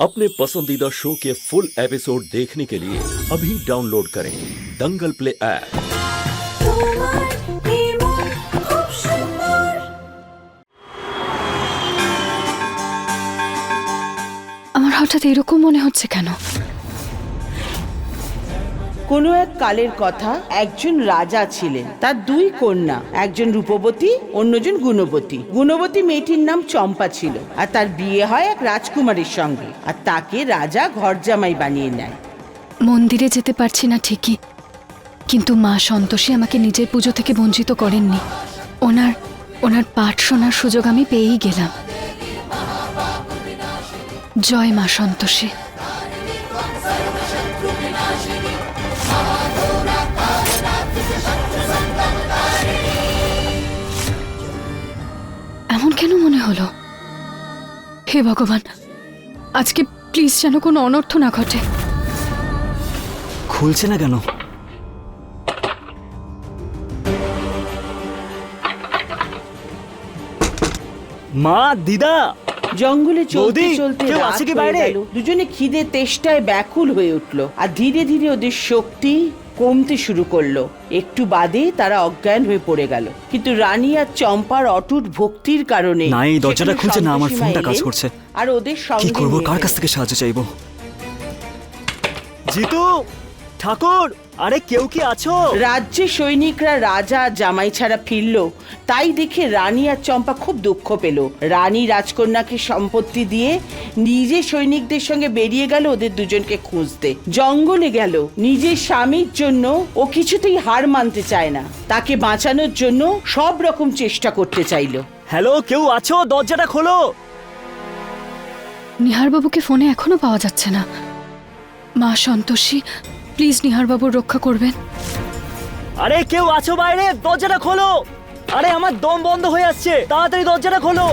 अपने पसंदीदा शो के फुल एपिसोड देखने के लिए अभी डाउनलोड करें दंगल प्ले ऐप তোমার নির্মল খুব সুন্দর আমার হঠাৎ এরকম মনে হচ্ছে কেন কোনো এক কালের কথা একজন রাজা ছিলেন। তার দুই কন্যা, একজন রূপবতী, অন্যজন গুণবতী। গুণবতী মেয়েটির নাম চম্পা ছিল আর তার বিয়ে হয় এক রাজকুমারীর সঙ্গে আর তাকে রাজা ঘরজামাই বানিয়ে নেয়। মন্দিরে যেতে পারছি না ঠিকই, কিন্তু মা সন্তোষী আমাকে নিজের পুজো থেকে বঞ্চিত করেননি। ওনার ওনার পাঠ শোনার সুযোগ আমি পেয়েই গেলাম। জয় মা সন্তোষী। এমন কেন মনে হলো? হে ভগবান, আজকে প্লিজ যেন কোনো অনর্থ না ঘটে। খুলছে না কেন? মা, দিদা! জঙ্গলে চলতে বৌদি, চলতে কেউ রাত আছে কি হয়ে বাইরে? গেল। দুজনে খিদে তেষ্টায় ব্যাকুল হয়ে উঠল আর ধীরে ধীরে ওদের শক্তি কমতে শুরু করল একটু বাদে তারা অজ্ঞান হয়ে পড়ে গেল কিন্তু রানী আর চম্পার অটুট ভক্তির কারণে না, এই দরজাটা সেখানে খুলছে না, আমার ফোনটা কাজ এলেন করছে। আর ওদের কি সঙ্গে করব নিয়ে কার কাছ গেলেন। থেকে সাহায্য চাইব জিতু ঠাকুর আরে কেউ কি আছো? রাজ্যে সৈনিকরা রাজা আর জামাই ছাড়া ফিরল। তাই দেখে রানী আর চম্পা খুব দুঃখ পেল। রানী রাজকন্যাকে সম্পত্তি দিয়ে নিজে সৈনিকদের সঙ্গে বেরিয়ে গেল ওদের দুজনকে খুঁজতে। জঙ্গলে গেল। নিজের স্বামীর জন্য ও কিছুতেই হার মানতে চায় না। তাকে বাঁচানোর জন্য সব রকম চেষ্টা করতে চাইলো। হ্যালো কেউ আছো? দরজাটা খোলো। নিহারবাবুকে ফোনে এখনও পাওয়া যাচ্ছে না। মা সন্তোষী প্লিজ নিহারবাবুর রক্ষা করবেন। আরে কেউ আছো বাইরে? দরজাটা খোলো। আরে আমার দম বন্ধ হয়ে আসছে। তাড়াতাড়ি দরজাটা খোলো।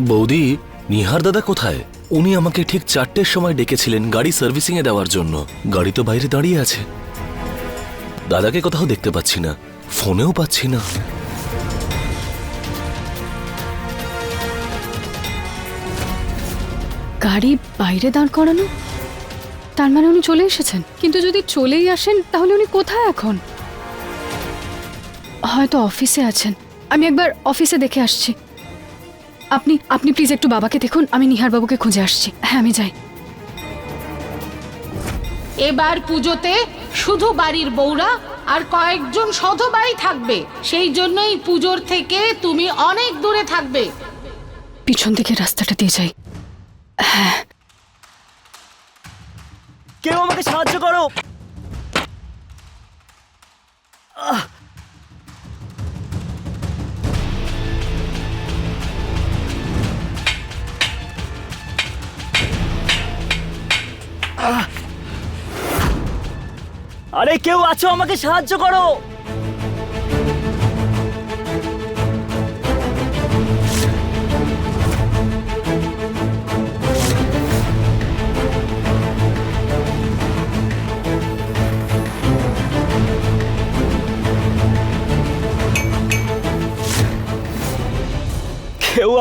বৌদি নিহার দাদা কোথায়? উনি আমাকে ঠিক চারটের সময় ডেকেছিলেন গাড়ি সার্ভিসিং এ দেওয়ার জন্য। গাড়ি তো বাইরে দাঁড়িয়ে আছে। দাদাকে কোথাও দেখতে পাচ্ছি না। ফোনেও পাচ্ছি না। গাড়ি বাইরে দাঁড় করানো? তার মানে উনি চলে এসেছেন। কিন্তু যদি চলেই আসেন তাহলে উনি কোথায় এখন? হয়তো অফিসে আছেন। আমি একবার অফিসে দেখে আসছি। আপনি আপনি প্লিজ একটু বাবাকে দেখুন আমি নিহারবাবুকে খুঁজে আসছি। হ্যাঁ আমি যাই। এবার পুজোতে শুধু বাড়ির বউরা আর কয়েকজন সধবাই থাকবে। সেই জন্যই পুজোর থেকে তুমি অনেক দূরে থাকবে। পিছন দিকে রাস্তাটা দিয়ে যাই। কেউ আমাকে সাহায্য করো! আরে কেউ আছো আমাকে সাহায্য করো।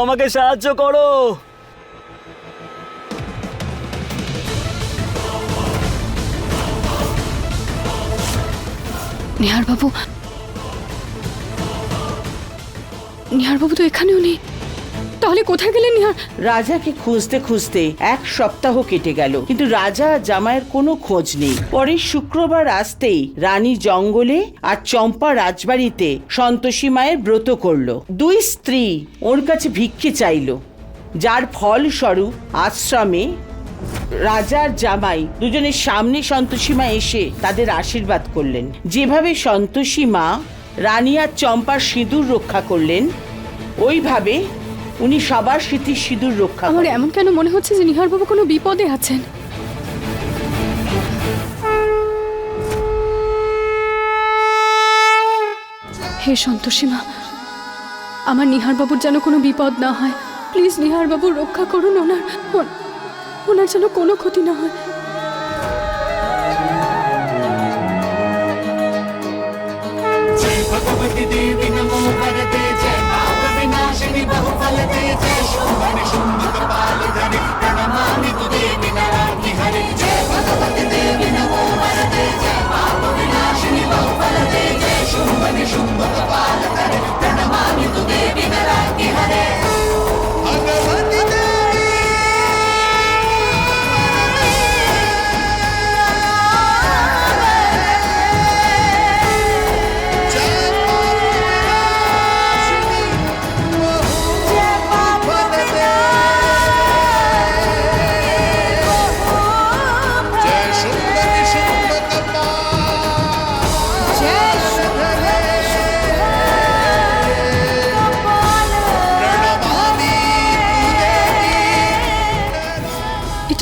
আমাকে সাহায্য করো। নেহার বাবু নেহার বাবু তো এখানেও নেই। তাহলে কোথায় গেলেন নিহার? রাজাকে খুঁজতে খুঁজতে এক সপ্তাহ কেটে গেল, কিন্তু রাজা আর জামাইয়ের কোনো খোঁজ নেই। পরের শুক্রবার আসতেই রানী জঙ্গলে আর চম্পা রাজবাড়িতে সন্তোষী মায়ের ব্রত করল। দুই স্ত্রী ওর কাছে ভিক্ষে চাইলো, যার ফলস্বরূপ আশ্রমে রাজার জামাই দুজনের সামনে সন্তোষী মা এসে তাদের আশীর্বাদ করলেন। যেভাবে সন্তোষী মা রানী আর চম্পার সিঁদুর রক্ষা করলেন, ওইভাবে উনি সবার স্মৃতির সিঁদুর রক্ষা আমার করেন এমন কেন মনে হচ্ছে যে নিহারবাবু কোনো বিপদে আছেন হে সন্তোষী মা আমার নিহারবাবুর যেন কোনো বিপদ না হয় প্লিজ নিহারবাবুর রক্ষা করুন ওনার ওন- ওনার যেন কোনো ক্ষতি না হয় भगवती देवी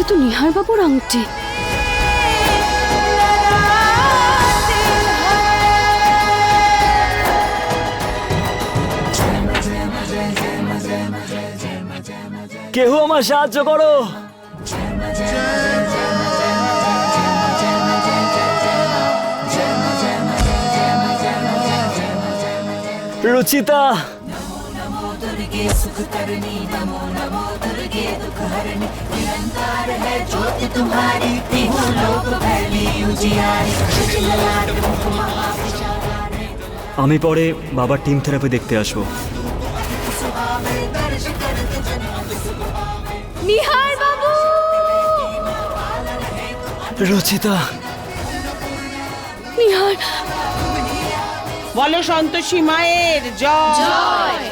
তো নিহার বাবুর আংটি। কেহ আমার সাহায্য করো। রুচিতা। আমি পরে বাবার টিম থেরাপি দেখতে আসব। নিহার বাবু! রচিতা। নিহার। বলো সন্তোষী মায়ের জয়।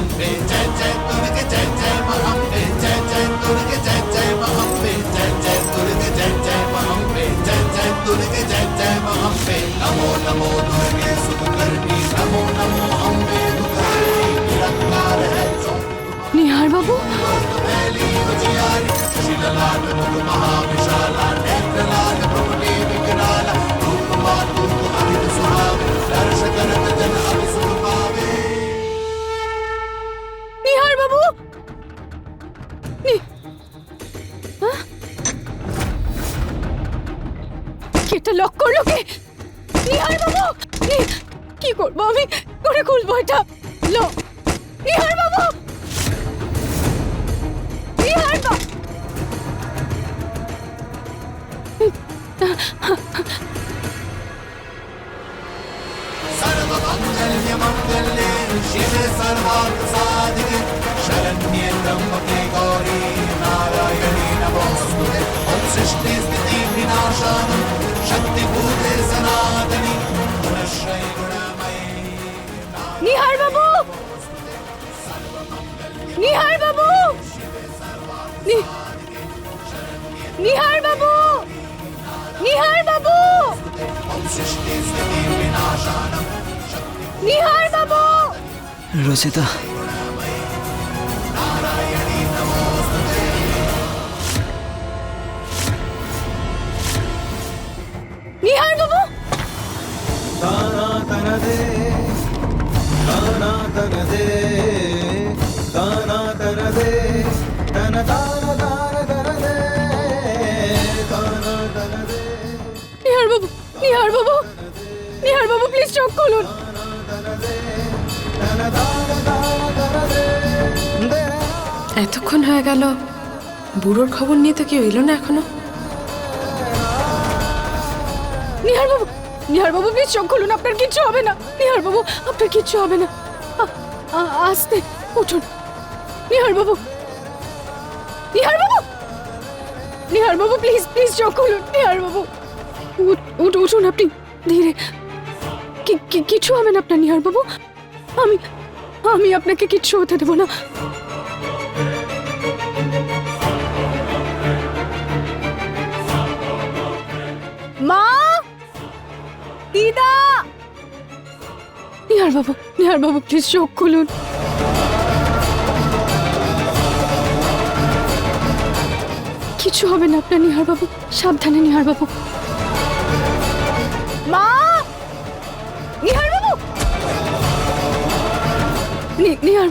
महावीर जय जय दुर्ग जय जय महावीर जय जय दुर्ग जय जय महावीर जय जय दुर्ग जय जय महावीर जय जय दुर्ग जय जय महावीर नमो नमो दुर्गे सुखकर्णी नमो नमो निहार बाबू? महा করব আমি? করে খুলবো এটা। নিহার বাবু নি- নিহার বাবু নিহার বাবু নিহার বাবু রচিতা নিহার বাবু নিহার বাবু নিহার বাবু প্লিজ চোখ খুলুন। এতক্ষণ হয়ে গেল। বুড়োর খবর নিয়ে তো কেউ এলো না এখনও। নিহার বাবু নিহার বাবু প্লিজ চোখ খুলুন আপনার কিচ্ছু হবে না। নিহার বাবু আপনার কিচ্ছু হবে না। আস্তে উঠুন। নিহার বাবু নিহার বাবু নিহার বাবু প্লিজ প্লিজ চোখ খুলুন নিহার বাবু উঠ- উঠ উঠুন আপনি ধীরে কি- কি- কিচ্ছু হবে না আপনার নিহার বাবু আমি আমি আপনাকে কিচ্ছু হতে দেবো না মা দিদা নিহার বাবু নিহার বাবু প্লিজ চোখ খুলুন কিছু হবে না আপনার নিহার বাবু সাবধানে নিহার বাবু মা! নিহার বাবু নি- নিহার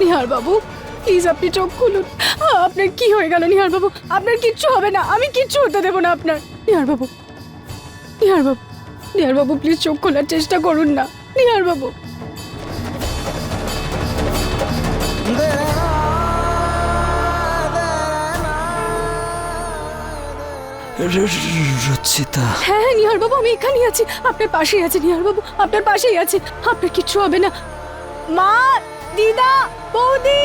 নিহার বাবু প্লিজ আপনি চোখ খুলুন। আপনার কি হয়ে গেল নিহার বাবু আপনার কিচ্ছু হবে না। আমি কিচ্ছু হতে দেবো না আপনার। নিহার বাবু নিহার বাবু নিহার বাবু প্লিজ চোখ খোলার চেষ্টা করুন না। নিহার বাবু রচিতা। হ্যাঁ হ্যাঁ নিহার বাবু আমি এখানেই আছি। আপনার পাশেই আছে নিহার বাবু আপনার পাশেই আছি। আপনার কিচ্ছু হবে না। মা, দিদা, বৌদি!